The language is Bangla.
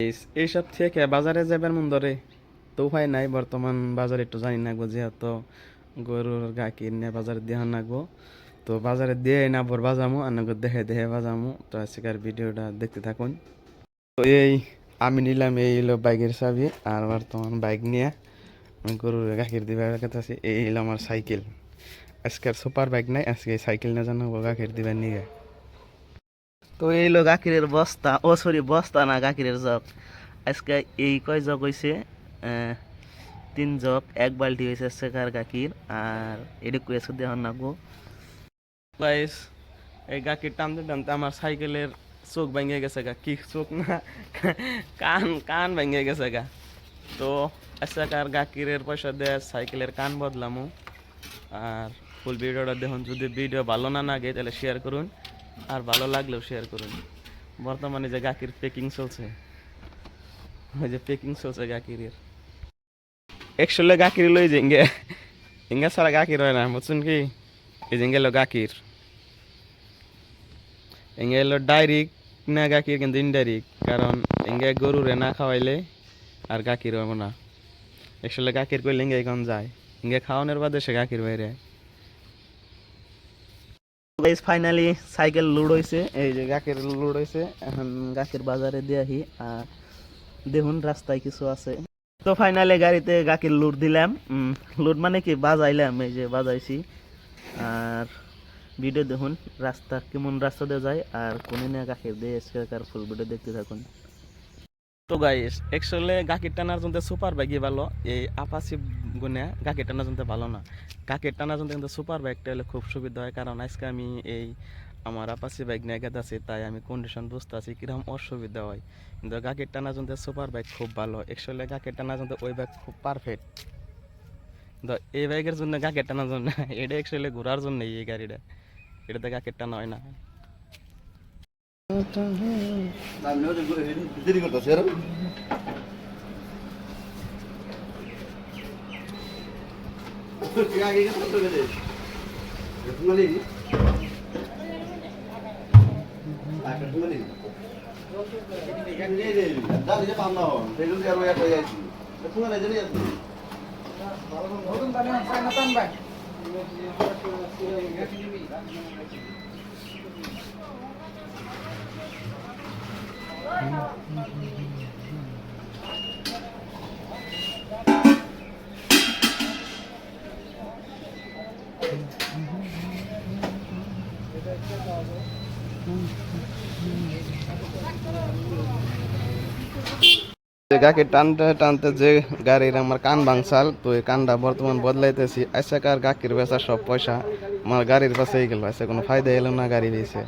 এই- এইসব থেকে বাজারে যাবার মন ধরে তো উপায় নাই, বর্তমান বাজারে একটু জানি না গো, যেহেতু গরুর গা কিনে বাজারে দিয়ে নাগবো তো বাজারে দিয়ে না বর বাজামো, আর দেখে দেখে বাজামো। তো আজকের ভিডিওটা দেখতে থাকুন। তো এই আমি নিলাম এই হলো বাইকের চাবি, আর বর্তমান বাইক নিয়ে আমি গরুর গাখির দিবার কাছে এই হলো আমার সাইকেল। আজকের সুপার বাইক নাই, আজকে সাইকেল না জানো গাখির দিবার নিয়ে। তো এই লো গাখিরের বস্তা, ও সরি, বস্তা না গাখিরের জগ। আজকে এই কয় জগ হয়েছে তিন জগ, এক বালতি হয়েছে শেখার গাখির আর এটুকু এসে দেওয়ার নাগো গাইস এই গাকির টানতে টানতে আমার সাইকেলের চোখ ভেঙে গেছে গা। কি চোখ না? কান কান ভেঙে গেছে গা। তো আজকার গাকিরের পয়সা দিয়ে সাইকেলের কান বদলামু। আর ফুল ভিডিওটা দেখুন, যদি ভিডিও ভালো না লাগে তাহলে শেয়ার করুন। আর ভালো লাগলেও শেয়ার করুন। বর্তমানে যে গাকির পেকিং চলছে, ওই যে পেকিং চলছে গাকিরের। একশোলে গাকির লই যে ইঙ্গে ইঙ্গে ছাড়া গাকির হয় না, বুঝছেন কি? এই যে গেল গাকির। এঙ্গে এলো ডাইরেক্ট না গাকির, কিন্তু ইনডাইরেক্ট কারণ এঙ্গে গরুরে না খাওয়াইলে আর গাকির হব না। আসলে গাকির করলে এঙ্গে এখন যায় এঙ্গে খাওয়ানোর বাদে সে গাকির বাইরে ফাইনালি সাইকেল লোড হয়েছে এই যে গাখির লোড হয়েছে এখন গাখির বাজারে দিয়ে আহি, আর দেখুন রাস্তায় কিছু আছে। তো ফাইনালি গাড়িতে গাখির লোড দিলাম। লোড মানে কি? বাজাইলাম, এই যে বাজাইছি। আর ভিডিও দেখুন, রাস্তা কেমন রাস্তা দিয়ে যায়, আর কোনে না গাখির দিয়ে এসে ফুল ভিডিও দেখতে থাকুন। তো গাইস একচুয়ালি গাকির টানার জন্য সুপার বাইকই ভালো। এই আপাসি গুনে গাকির টানার জন্য ভালো না। গাকির টানার জন্য কিন্তু সুপার বাইকটা হলে খুব সুবিধা হয়। কারণ আজকে আমি এই আমার আপাসি বাইক নিয়ে গেতে আছি, তাই আমি কন্ডিশন বুঝতে আছি কীরকম অসুবিধা হয়। কিন্তু গাকির টানার জন্য সুপার বাইক খুব ভালো। একচুয়ালি গাকির টানার জন্য ওই বাইক খুব পারফেক্ট কিন্তু এই বাইকের জন্য গাকির টানার জন্য এটা একচুয়ালি ঘোরার জন্য এই গাড়িটা। এটাতে গাকির টানা হয় না। দেরি করতেছে আর আগে গেছে তো গেছে তোমালি আগে তোমালি এখানে নিয়ে রে দাদি যে পাম না হন বেগুন আর ওয়া কই আছি তোমালে জানি আছে যে গাকে টানতে টানতে যে গাড়ির আমার কান ভাঙসাল তো এই কানটা বর্তমান বদলাইতেছি। আইসাকার গাকির বেচা সব পয়সা আমার গাড়ির পাশেই গেল, আইসা কোনো ফায়দা এলো না গাড়ি দিয়েছে